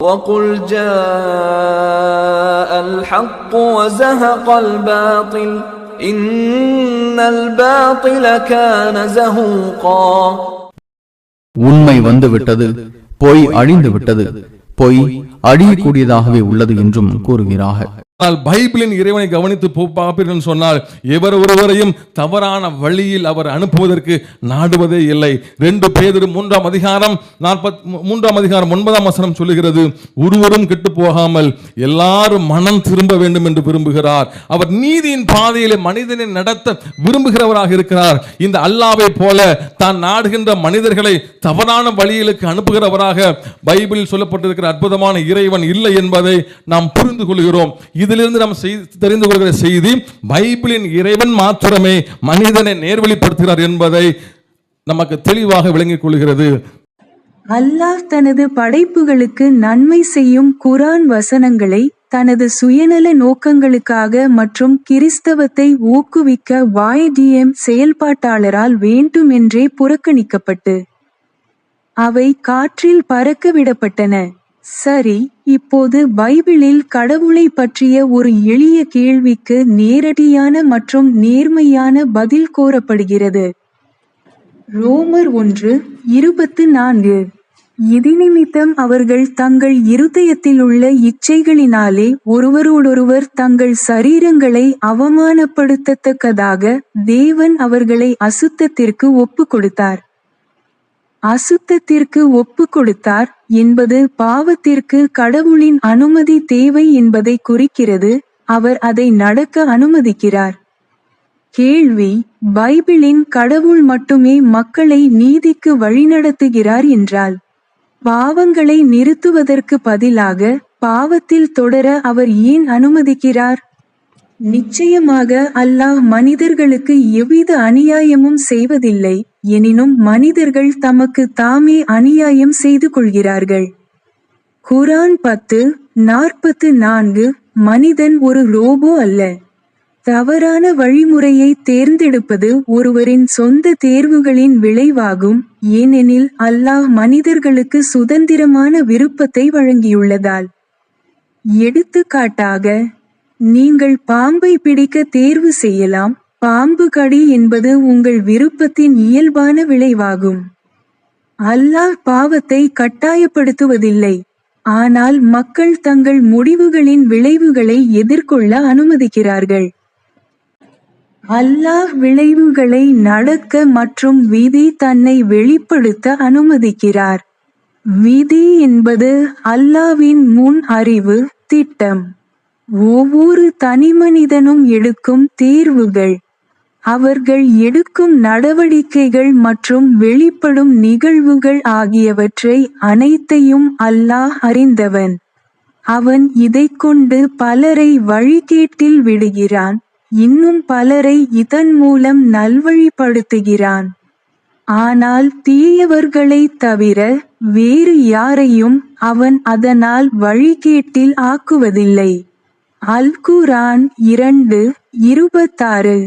وقل جاء الحق وزهق الباطل إن الباطل كان زهوقا உண்மை வந்துவிட்டது பொய் அழிந்து விட்டது பொய் அழியக்கூடியதாகவே உள்ளது என்றும் கூறுகிறார்கள் ஆனால் பைபிளின் இறைவனை கவனித்து பார்ப்பீர்கள் சொன்னால் எவர் ஒருவரையும் தவறான வழியில் அவர் அனுப்புவதற்கு நாடுவதே இல்லை. ரெண்டு பேதர் மூன்றாம் அதிகாரம் நாற்பத் மூன்றாம் அதிகாரம் ஒன்பதாம் வசனம் சொல்லுகிறது ஒருவரும் கெட்டு போகாமல் எல்லாரும் மனம் திரும்ப வேண்டும் என்று விரும்புகிறார். அவர் நீதியின் பாதையிலே மனிதனை நடத்த விரும்புகிறவராக இருக்கிறார். இந்த அல்லாவை போல தான் நாடுகின்ற மனிதர்களை தவறான வழியிலுக்கு அனுப்புகிறவராக பைபிளில் சொல்லப்பட்டிருக்கிற அற்புதமான இறைவன் இல்லை என்பதை நாம் புரிந்து கொள்கிறோம். இதிலிருந்து நாம் தெரிந்து கொள்கிற செய்தி பைபிளின் இறைவன் மாத்திரமே மனிதனை நேர்வழிப்படுத்துகிறார் என்பதை நமக்கு தெளிவாக விளங்கிக் கொள்கிறது. அல்லாஹ் தனது படைப்புகளுக்கு நன்மை செய்யும் குரான் வசனங்களை தனது சுயநல நோக்கங்களுக்காக மற்றும் கிறிஸ்தவத்தை ஊக்குவிக்க வாய்டிஎம் செயல்பாட்டாளரால் வேண்டுமென்றே புறக்கணிக்கப்பட்டு அவை காற்றில் பறக்க விடப்பட்டன. சரி இப்போது பைபிளில் கடவுளை பற்றிய ஒரு எளிய கேள்விக்கு நேரடியான மற்றும் நேர்மையான பதில் கோரப்படுகிறது. ரோமர் ஒன்று இருபத்து நான்கு. இதிநிமித்தம் அவர்கள் தங்கள் இருதயத்தில் உள்ள இச்சைகளினாலே ஒருவரோடொருவர் தங்கள் சரீரங்களை அவமானப்படுத்தத்தக்கதாக தேவன் அவர்களை அசுத்தத்திற்கு ஒப்பு கொடுத்தார் அசுத்தத்திற்கு ஒப்பு கொடுத்தார் என்பது பாவத்திற்கு கடவுளின் அனுமதி தேவை என்பதை குறிக்கிறது. அவர் அதை நடக்க அனுமதிக்கிறார். கேள்வி பைபிளின் கடவுள் மட்டுமே மக்களை நீதிக்கு வழிநடத்துகிறார் என்றால் பாவங்களை நிறுத்துவதற்கு பதிலாக பாவத்தில் தொடர அவர் ஏன் அனுமதிக்கிறார்? நிச்சயமாக அல்லாஹ் மனிதர்களுக்கு எவ்வித அநியாயமும் செய்வதில்லை. எனினும் மனிதர்கள் தமக்கு தாமே அநியாயம் செய்து கொள்கிறார்கள். குரான் பத்து நாற்பத்து நான்கு மனிதன் ஒரு ரோபோ அல்ல. தவறான வழிமுறையை தேர்ந்தெடுப்பது ஒருவரின் சொந்த தேர்வுகளின் விளைவாகும். ஏனெனில் அல்லாஹ் மனிதர்களுக்கு சுதந்திரமான விருப்பத்தை வழங்கியுள்ளதால். எடுத்துக்காட்டாக நீங்கள் பாம்பை பிடிக்க தேர்வு செய்யலாம். பாம்பு கடி என்பது உங்கள் விருப்பத்தின் இயல்பான விளைவாகும். அல்லாஹ் பாவத்தை கட்டாயப்படுத்துவதில்லை. ஆனால் மக்கள் தங்கள் முடிவுகளின் விளைவுகளை எதிர்கொள்ள அனுமதிக்கிறார்கள். அல்லாஹ் விளைவுகளை நடக்க மற்றும் விதி தன்னை வெளிப்படுத்த அனுமதிக்கிறார். விதி என்பது அல்லாவின் முன் அறிவு திட்டம். ஒவ்வொரு தனிமனிதனும் எடுக்கும் தீர்வுகள். அவர்கள் எடுக்கும் நடவடிக்கைகள் மற்றும் வெளிப்படும் நிகழ்வுகள் ஆகியவற்றை அனைத்தையும் அல்லாஹ் அறிந்தவன். அவன் இதைக் கொண்டு பலரை வழிகேட்டில் விடுகிறான். இன்னும் பலரை இதன் மூலம் நல்வழிப்படுத்துகிறான். ஆனால் தீயவர்களைத் தவிர வேறு யாரையும் அவன் அதனால் வழிகேட்டில் ஆக்குவதில்லை. அல் குரான் இரண்டு இருபத்தாறு.